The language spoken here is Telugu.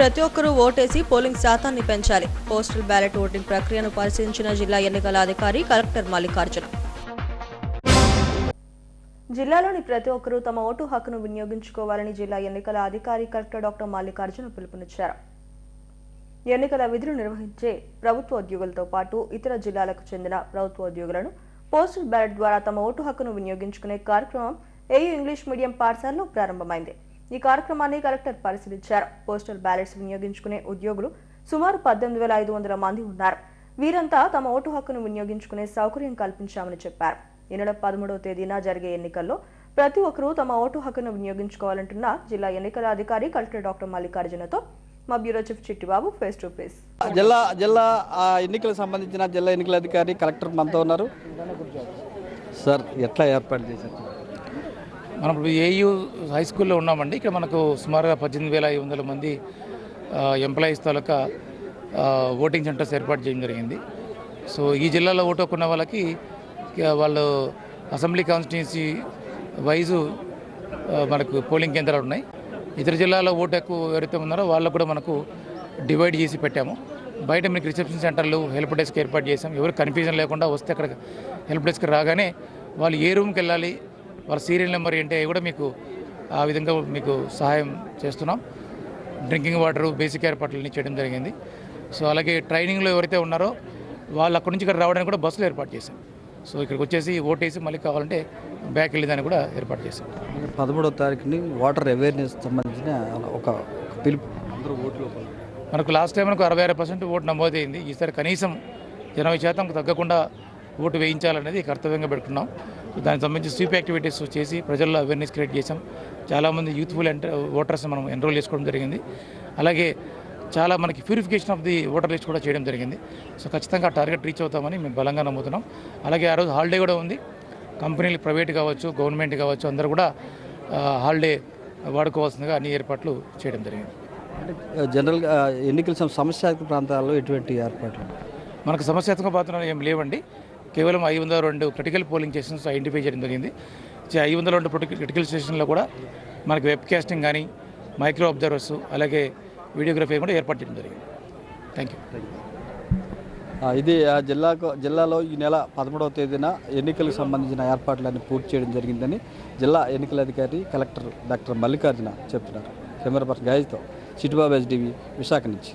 ప్రతి ఒక్కరూ ఓటేసి పోలింగ్ శాతాన్ని పెంచాలి. పోస్టల్ బ్యాలెట్ ఓటింగ్ ప్రక్రియను పరిశీలించిన జిల్లా ఎన్నికల అధికారి కలెక్టర్ మల్లికార్జున. జిల్లాలోని ప్రతి ఒక్కరూ తమ ఓటు హక్కును వినియోగించుకోవాలని జిల్లా ఎన్నికల అధికారి కలెక్టర్ డాక్టర్ మల్లికార్జున పిలుపునిచ్చారు. ఎన్నికల విధులు నిర్వహించే ప్రభుత్వ ఉద్యోగులతో పాటు ఇతర జిల్లాలకు చెందిన ప్రభుత్వ ఉద్యోగులను పోస్టల్ బ్యాలెట్ ద్వారా తమ ఓటు హక్కును వినియోగించుకునే కార్యక్రమం ఏయూ ఇంగ్లీష్ మీడియం పాఠశాలలో ప్రారంభమైంది. ఈ కార్యక్రమాన్ని కలెక్టర్ పరిశీలించారు. పోస్టల్ బ్యాలెట్స్ వినియోగించుకునే ఉద్యోగులు సుమారు పద్దెనిమిది వేల ఐదు వందల మంది ఉన్నారు. వీరంతా తమ ఓటు హక్కును వినియోగించుకునే సౌకర్యం కల్పించామని చెప్పారు. ఈ నెల పదమూడవ తేదీన జరిగే ఎన్నికల్లో ప్రతి ఒక్కరూ తమ ఓటు హక్కును వినియోగించుకోవాలంటున్న జిల్లా ఎన్నికల అధికారి కలెక్టర్ డాక్టర్ మల్లికార్జునతో మా bureau chief Chittibabu face to face. జిల్లా జిల్లా ఆ, ఎన్నికలకు సంబంధించిన జిల్లా ఎన్నికల అధికారి కలెక్టర్ మనతో ఉన్నారు. సార్ ఎట్లా ఏర్పాటు చేశారు? మనం ఇప్పుడు ఏయూ హై స్కూల్లో ఉన్నామండి. ఇక్కడ మనకు సుమారుగా పద్దెనిమిది వేల ఐదు వందల మంది ఎంప్లాయీస్ తాలూకా ఓటింగ్ సెంటర్స్ ఏర్పాటు చేయడం జరిగింది. సో ఈ జిల్లాలో ఓటు హక్కున్న వాళ్ళకి వాళ్ళు అసెంబ్లీ కాన్స్టిట్యున్సీ వైజు మనకు పోలింగ్ కేంద్రాలు ఉన్నాయి. ఇతర జిల్లాలో ఓటు ఎక్కువ ఎవరైతే ఉన్నారో వాళ్ళకు కూడా మనకు డివైడ్ చేసి పెట్టాము. బయట మీకు రిసెప్షన్ సెంటర్లు హెల్ప్ డెస్క్ ఏర్పాటు చేసాం ఎవరు కన్ఫ్యూజన్ లేకుండా వస్తే అక్కడ హెల్ప్ డెస్క్ రాగానే వాళ్ళు ఏ రూమ్కి వెళ్ళాలి వాళ్ళ సీరియల్ నెంబర్ ఏంటి అవి కూడా మీకు ఆ విధంగా మీకు సహాయం చేస్తున్నాం. డ్రింకింగ్ వాటర్ బేసిక్ ఏర్పాట్లన్నీ చేయడం జరిగింది. సో అలాగే ట్రైనింగ్లో ఎవరైతే ఉన్నారో వాళ్ళు అక్కడి నుంచి ఇక్కడ రావడానికి కూడా బస్సులు ఏర్పాటు చేశాం సో ఇక్కడికి వచ్చేసి ఓటేసి మళ్ళీ కావాలంటే బ్యాక్ వెళ్ళేదాన్ని కూడా ఏర్పాటు చేశాం. పదమూడవ తారీఖుని వాటర్ అవేర్నెస్ సంబంధించిన ఒక ఒక పిలుపు. అందరూ ఓట్లు మనకు లాస్ట్ టైం మనకు అరవై ఆరు పర్సెంట్ ఓటు నమోదైంది. ఈసారి కనీసం ఎనభై శాతం తగ్గకుండా ఓటు వేయించాలనేది కర్తవ్యంగా పెట్టుకున్నాం దానికి సంబంధించి స్వీప్ యాక్టివిటీస్ చేసి ప్రజల్లో అవేర్నెస్ క్రియేట్ చేసాం చాలామంది యూత్ఫుల్ ఎంటర్ ఓటర్స్ మనం ఎన్రోల్ చేసుకోవడం జరిగింది. అలాగే చాలా మనకి purification of the voter list కూడా చేయడం జరిగింది. సో ఖచ్చితంగా ఆ టార్గెట్ రీచ్ అవుతామని మేము బలంగా నమ్ముతున్నాం. అలాగే ఆ రోజు హాలిడే కూడా ఉంది. కంపెనీలు ప్రైవేట్ కావచ్చు గవర్నమెంట్ కావచ్చు అందరూ కూడా హాలిడే వాడుకోవాల్సిందిగా అన్ని ఏర్పాట్లు చేయడం జరిగింది. అంటే జనరల్గా ఎన్నికల సమస్యాత్మక ప్రాంతాల్లో ఎటువంటి ఏర్పాట్లు? మనకు సమస్యాత్మక పాత్రలు ఏం లేవండి. కేవలం ఐదు వందల రెండు క్రిటికల్ పోలింగ్ స్టేషన్స్ ఐడెంటిఫై చేయడం జరిగింది. ఐదు వందల రెండు క్రిటికల్ స్టేషన్లో కూడా మనకి వెబ్ కాస్టింగ్ కానీ మైక్రో అబ్జర్వర్స్ అలాగే వీడియోగ్రఫీ కూడా ఏర్పాటు చేయడం జరిగింది. థ్యాంక్ యూ ఇది ఆ జిల్లాకు జిల్లాలో ఈ నెల పదమూడవ తేదీన ఎన్నికలకు సంబంధించిన ఏర్పాట్లన్నీ పూర్తి చేయడం జరిగిందని జిల్లా ఎన్నికల అధికారి కలెక్టర్ డాక్టర్ మల్లికార్జున చెప్తున్నారు. కెమెరా పర్సన్ గాయజ్తో చిట్టుబాబు ఎస్డివి విశాఖ నుంచి.